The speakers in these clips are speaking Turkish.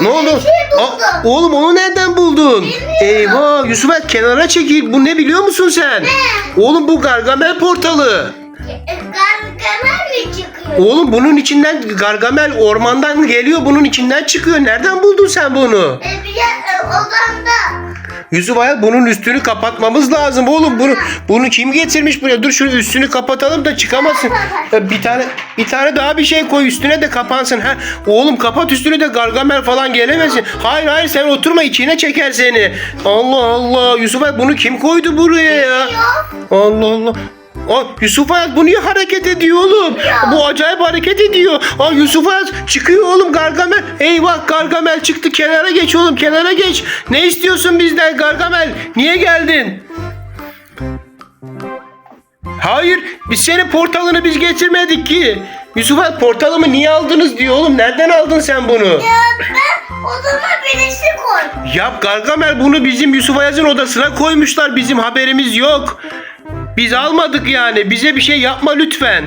Ne oldu? Şey. Aa, oğlum onu nereden buldun? Eyvah Yusuf El kenara çekil. Bu ne biliyor musun sen? Oğlum bu Gargamel portalı. E, Gargamel mi çıkıyor? Oğlum bunun içinden Gargamel ormandan geliyor. Bunun içinden çıkıyor. Nereden buldun sen bunu? E, bir e, odamda. Yusuf Hayat bunun üstünü kapatmamız lazım oğlum. Bunu bunu kim getirmiş buraya? Dur şunu üstünü kapatalım da çıkamasın. Ya Bir tane bir tane daha bir şey koy üstüne de kapansın. Ha oğlum kapat üstünü de Gargamel falan gelemesin. Hayır hayır sen oturma içine çeker seni. Allah Allah Yusuf bunu kim koydu buraya ya? Allah Allah. Aa, Yusuf Ayaz bu niye hareket ediyor oğlum? Bu acayip hareket ediyor. Aa, Yusuf Ayaz çıkıyor oğlum Gargamel. Eyvah Gargamel çıktı kenara geç oğlum kenara geç. Ne istiyorsun bizden Gargamel? Niye geldin? Hayır biz senin portalını biz getirmedik ki. Yusuf Ayaz portalımı niye aldınız diyor oğlum. Nereden aldın sen bunu? Ya ben odama birisi koy. Yap Gargamel bunu bizim Yusuf Ayaz'ın odasına koymuşlar. Bizim haberimiz yok. Biz almadık yani. Bize bir şey yapma lütfen.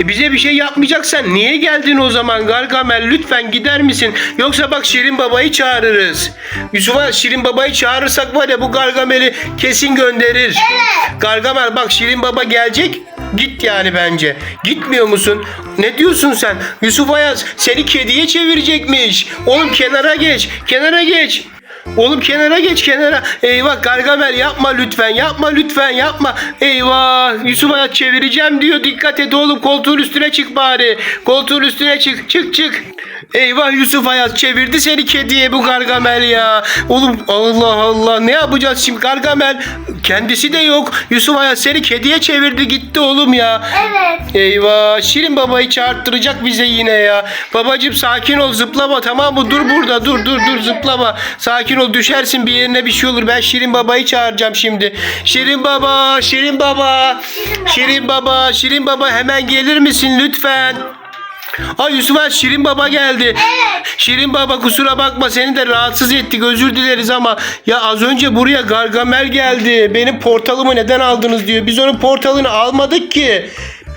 E bize bir şey yapmayacaksan niye geldin o zaman Gargamel lütfen gider misin? Yoksa bak Şirin Baba'yı çağırırız. Yusuf'a Şirin Baba'yı çağırırsak var ya bu Gargamel'i kesin gönderir. Evet. Gargamel bak Şirin Baba gelecek. Git yani bence. Gitmiyor musun? Ne diyorsun sen? Yusuf Ayaz seni kediye çevirecekmiş. Oğlum kenara geç. Kenara geç. Oğlum kenara geç kenara. Eyvah Gargamel yapma lütfen. Yapma lütfen yapma. Eyvah Yusuf Ayaz çevireceğim diyor. Dikkat et oğlum koltuğun üstüne çık bari. Koltuğun üstüne çık. Çık çık. Eyvah Yusuf Ayaz çevirdi seni kediye bu Gargamel ya. Oğlum Allah Allah ne yapacağız şimdi Gargamel kendisi de yok. Yusuf Ayaz seni kediye çevirdi gitti oğlum ya. Evet. Eyvah Şirin babayı çağırttıracak bize yine ya. Babacım sakin ol zıplama tamam mı? Dur burada dur dur dur zıplama. Sakin ol düşersin bir yerine bir şey olur. Ben Şirin babayı çağıracağım şimdi. Şirin baba, Şirin baba. Şirin baba, Şirin baba hemen gelir misin lütfen? Ay Yusuf Ağa, Şirin Baba geldi. Şirin Baba kusura bakma seni de rahatsız ettik özür dileriz ama ya az önce buraya Gargamel geldi. Benim portalımı neden aldınız diyor. Biz onun portalını almadık ki.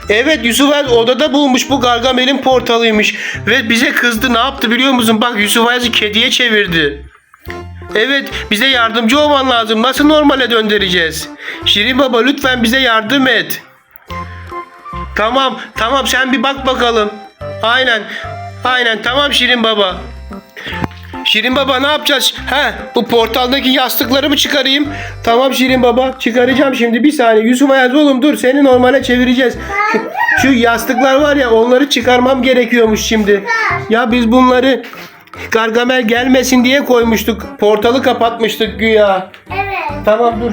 Evet Yusuf Ayaz odada bulmuş bu Gargamel'in portalıymış. Ve bize kızdı ne yaptı biliyor musun? Bak Yusuf Ayaz'ı kediye çevirdi. Evet bize yardımcı olman lazım. Nasıl normale döndüreceğiz? Şirin Baba lütfen bize yardım et. Tamam, tamam sen bir bak bakalım. Aynen. Aynen tamam Şirin Baba. Şirin Baba ne yapacağız? He, bu portaldaki yastıkları mı çıkarayım? Tamam Şirin Baba çıkaracağım şimdi bir saniye. Yusuf Ayaz oğlum dur seni normale çevireceğiz. Şu, şu yastıklar var ya onları çıkarmam gerekiyormuş şimdi. Ya biz bunları Gargamel gelmesin diye koymuştuk. Portalı kapatmıştık güya. Evet. Tamam dur.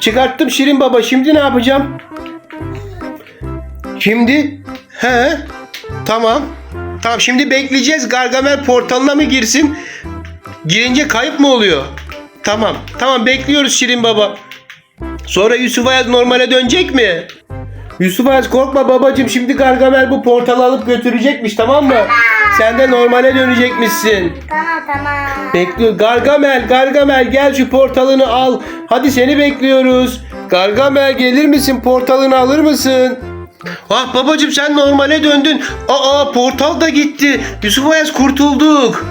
Çıkarttım Şirin Baba. Şimdi ne yapacağım? Şimdi he tamam. Tamam şimdi bekleyeceğiz. Gargamel portalına mı girsin? Girince kayıp mı oluyor? Tamam. Tamam bekliyoruz Şirin Baba. Sonra Yusuf Ayaz normale dönecek mi? Yusuf Ayaz korkma babacım şimdi Gargamel bu portalı alıp götürecekmiş tamam mı? Sen de normale dönecekmişsin. Tamam tamam. Bekliyor. Gargamel, Gargamel gel şu portalını al. Hadi seni bekliyoruz. Gargamel gelir misin? Portalını alır mısın? Ah babacım sen normale döndün. Aa portal da gitti. Yusuf Ayaz kurtulduk.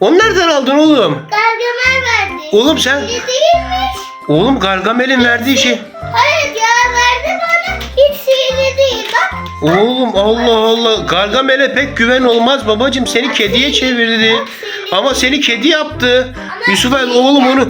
Onu nereden aldın oğlum? Gargamel verdi. Oğlum sen... İyi değilmiş. Oğlum Gargamel'in verdiği şey... Hayır ya verdi bana. Hiç sihirli değil bak. Oğlum Allah Allah. Gargamel'e pek güven olmaz babacım. Seni kediye çevirdi. Ama seni kedi yaptı. Yusuf Ayaz oğlum onu...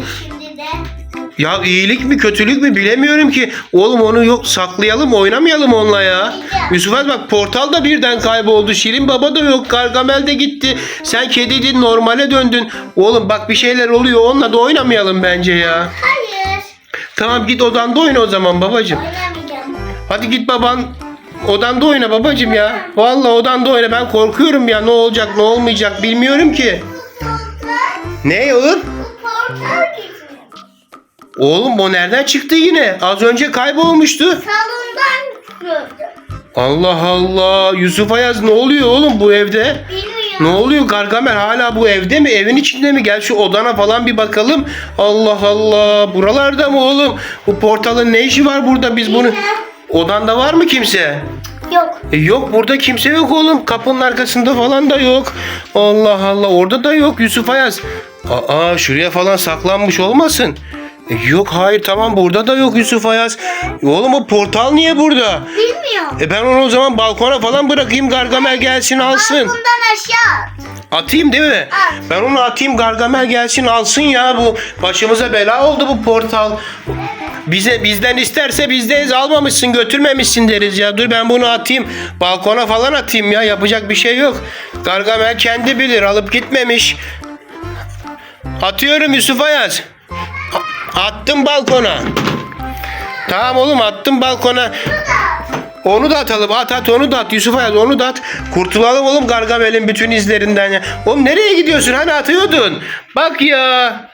Ya iyilik mi kötülük mü bilemiyorum ki. Oğlum onu yok saklayalım oynamayalım onunla ya. Yusuf Az bak portal da birden kayboldu. Şirin Baba da yok. Gargamel de gitti. Sen kediydin normale döndün. Oğlum bak bir şeyler oluyor. Onunla da oynamayalım bence ya. Hayır. Tamam git odanda oyna o zaman babacım. Oynamayacağım. Hadi git baban odanda oyna babacım ya. Vallahi odanda oyna. Ben korkuyorum ya. Ne olacak ne olmayacak bilmiyorum ki. Ne bu portal. Oğlum o nereden çıktı yine? Az önce kaybolmuştu. Salondan gördüm. Allah Allah. Yusuf Ayaz ne oluyor oğlum bu evde? Bilmiyorum. Ne oluyor Gargamel hala bu evde mi? Evin içinde mi? Gel şu odana falan bir bakalım. Allah Allah. Buralarda mı oğlum? Bu portalın ne işi var burada? Biz bunu... Odanda var mı kimse? Yok. E yok burada kimse yok oğlum. Kapının arkasında falan da yok. Allah Allah orada da yok Yusuf Ayaz. Aa şuraya falan saklanmış olmasın. E, yok hayır tamam burada da yok Yusuf Ayaz. Oğlum o portal niye burada? Bilmiyorum. E ben onu o zaman balkona falan bırakayım Gargamel gelsin alsın. Bundan aşağı at. Atayım değil mi? At. Ben onu atayım Gargamel gelsin alsın ya bu. Başımıza bela oldu bu portal. Bize bizden isterse bizdeyiz almamışsın götürmemişsin deriz ya. Dur ben bunu atayım. Balkona falan atayım ya. Yapacak bir şey yok. Gargamel kendi bilir alıp gitmemiş. Atıyorum Yusuf Ayaz. Attım balkona. Tamam oğlum attım balkona. Onu da atalım. At at onu da at. Yusuf Ayaz onu da at. Kurtulalım oğlum Gargamel'in bütün izlerinden ya. Oğlum nereye gidiyorsun? Hani atıyordun. Bak ya.